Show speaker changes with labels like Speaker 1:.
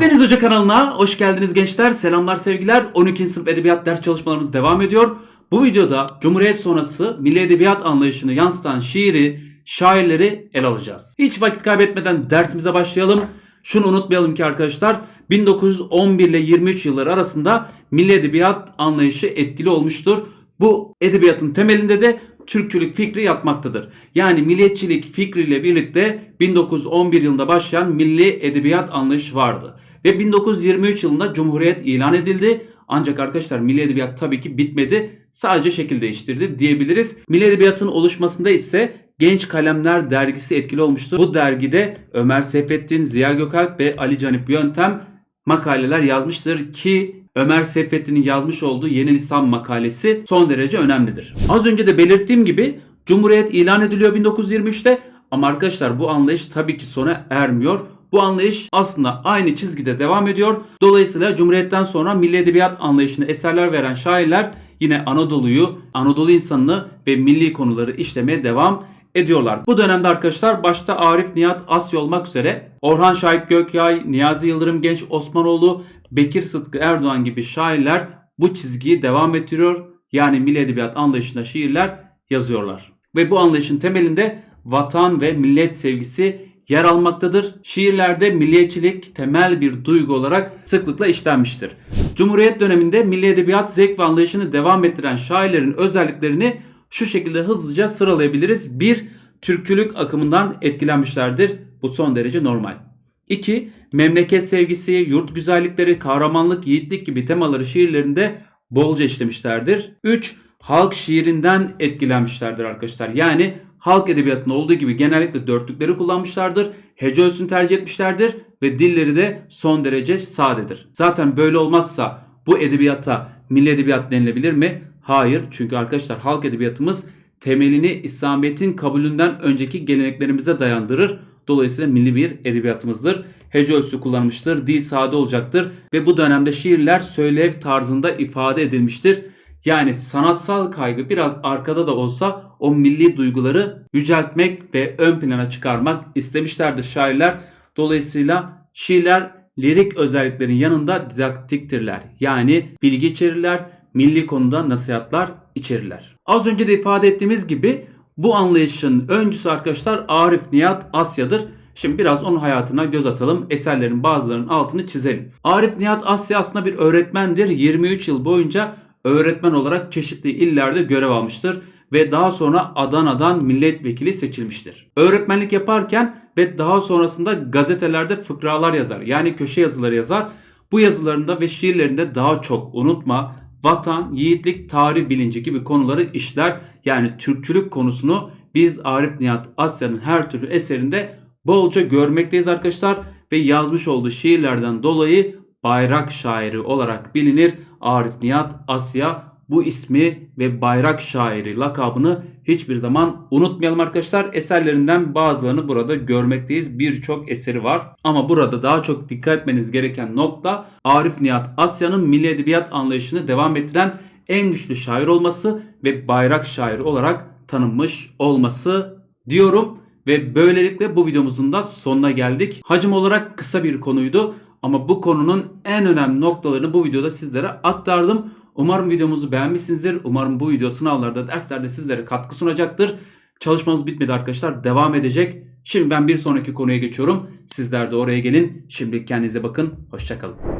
Speaker 1: Deniz Hoca kanalına hoş geldiniz gençler. Selamlar sevgiler. 12. sınıf edebiyat ders çalışmalarımız devam ediyor. Bu videoda Cumhuriyet sonrası milli edebiyat anlayışını yansıtan şiiri, şairleri ele alacağız. Hiç vakit kaybetmeden dersimize başlayalım. Şunu unutmayalım ki arkadaşlar 1911 ile 23 yılları arasında milli edebiyat anlayışı etkili olmuştur. Bu edebiyatın temelinde de Türkçülük fikri yatmaktadır. Yani milliyetçilik fikriyle birlikte 1911 yılında başlayan milli edebiyat anlayışı vardı. Ve 1923 yılında Cumhuriyet ilan edildi. Ancak arkadaşlar milli edebiyat tabii ki bitmedi. Sadece şekil değiştirdi diyebiliriz. Milli edebiyatın oluşmasında ise Genç Kalemler dergisi etkili olmuştur. Bu dergide Ömer Seyfettin, Ziya Gökalp ve Ali Canip Yöntem makaleler yazmıştır ki Ömer Seyfettin'in yazmış olduğu Yeni Lisan makalesi son derece önemlidir. Az önce de belirttiğim gibi Cumhuriyet ilan ediliyor 1923'te ama arkadaşlar bu anlayış tabii ki sona ermiyor. Bu anlayış aslında aynı çizgide devam ediyor. Dolayısıyla Cumhuriyet'ten sonra milli edebiyat anlayışına eserler veren şairler yine Anadolu'yu, Anadolu insanını ve milli konuları işlemeye devam ediyorlar. Bu dönemde arkadaşlar başta Arif Nihat Asya olmak üzere Orhan Şahip Gökyay, Niyazi Yıldırım Genç Osmanoğlu, Bekir Sıtkı Erdoğan gibi şairler bu çizgiyi devam ettiriyor. Yani milli edebiyat anlayışında şiirler yazıyorlar. Ve bu anlayışın temelinde vatan ve millet sevgisi yer almaktadır. Şiirlerde milliyetçilik temel bir duygu olarak sıklıkla işlenmiştir. Cumhuriyet döneminde milli edebiyat zevk ve anlayışını devam ettiren şairlerin özelliklerini şu şekilde hızlıca sıralayabiliriz. 1. Türkçülük akımından etkilenmişlerdir. Bu son derece normal. 2. Memleket sevgisi, yurt güzellikleri, kahramanlık, yiğitlik gibi temaları şiirlerinde bolca işlemişlerdir. 3. Halk şiirinden etkilenmişlerdir arkadaşlar. Yani halk edebiyatında olduğu gibi genellikle dörtlükleri kullanmışlardır. Hece ölçüsünü tercih etmişlerdir ve dilleri de son derece sadedir. Zaten böyle olmazsa bu edebiyata milli edebiyat denilebilir mi? Hayır. Çünkü arkadaşlar halk edebiyatımız temelini İslamiyet'in kabulünden önceki geleneklerimize dayandırır. Dolayısıyla milli bir edebiyatımızdır. Hece ölçüsü kullanılmıştır, dil sade olacaktır ve bu dönemde şiirler söylev tarzında ifade edilmiştir. Yani sanatsal kaygı biraz arkada da olsa o milli duyguları yüceltmek ve ön plana çıkarmak istemişlerdir şairler. Dolayısıyla şiirler lirik özelliklerin yanında didaktiktirler. Yani bilgi içerirler, milli konuda nasihatlar içerirler. Az önce de ifade ettiğimiz gibi bu anlayışın öncüsü arkadaşlar Arif Nihat Asya'dır. Şimdi biraz onun hayatına göz atalım. Eserlerin bazılarının altını çizelim. Arif Nihat Asya aslında bir öğretmendir. 23 yıl boyunca öğretmen olarak çeşitli illerde görev almıştır ve daha sonra Adana'dan milletvekili seçilmiştir. Öğretmenlik yaparken ve daha sonrasında gazetelerde fıkralar yazar. Yani köşe yazıları yazar. Bu yazılarında ve şiirlerinde daha çok unutma, vatan, yiğitlik, tarih bilinci gibi konuları işler. Yani Türkçülük konusunu biz Arif Nihat Asya'nın her türlü eserinde bolca görmekteyiz arkadaşlar. Ve yazmış olduğu şiirlerden dolayı bayrak şairi olarak bilinir. Arif Nihat Asya bu ismi ve bayrak şairi lakabını hiçbir zaman unutmayalım arkadaşlar. Eserlerinden bazılarını burada görmekteyiz. Birçok eseri var. Ama burada daha çok dikkat etmeniz gereken nokta Arif Nihat Asya'nın milli edebiyat anlayışını devam ettiren en güçlü şair olması ve bayrak şairi olarak tanınmış olması diyorum. Ve böylelikle bu videomuzun da sonuna geldik. Hacim olarak kısa bir konuydu. Ama bu konunun en önemli noktalarını bu videoda sizlere aktardım. Umarım videomuzu beğenmişsinizdir. Umarım bu video sınavlarda, derslerde sizlere katkı sunacaktır. Çalışmamız bitmedi arkadaşlar. Devam edecek. Şimdi ben bir sonraki konuya geçiyorum. Sizler de oraya gelin. Şimdi kendinize bakın. Hoşçakalın.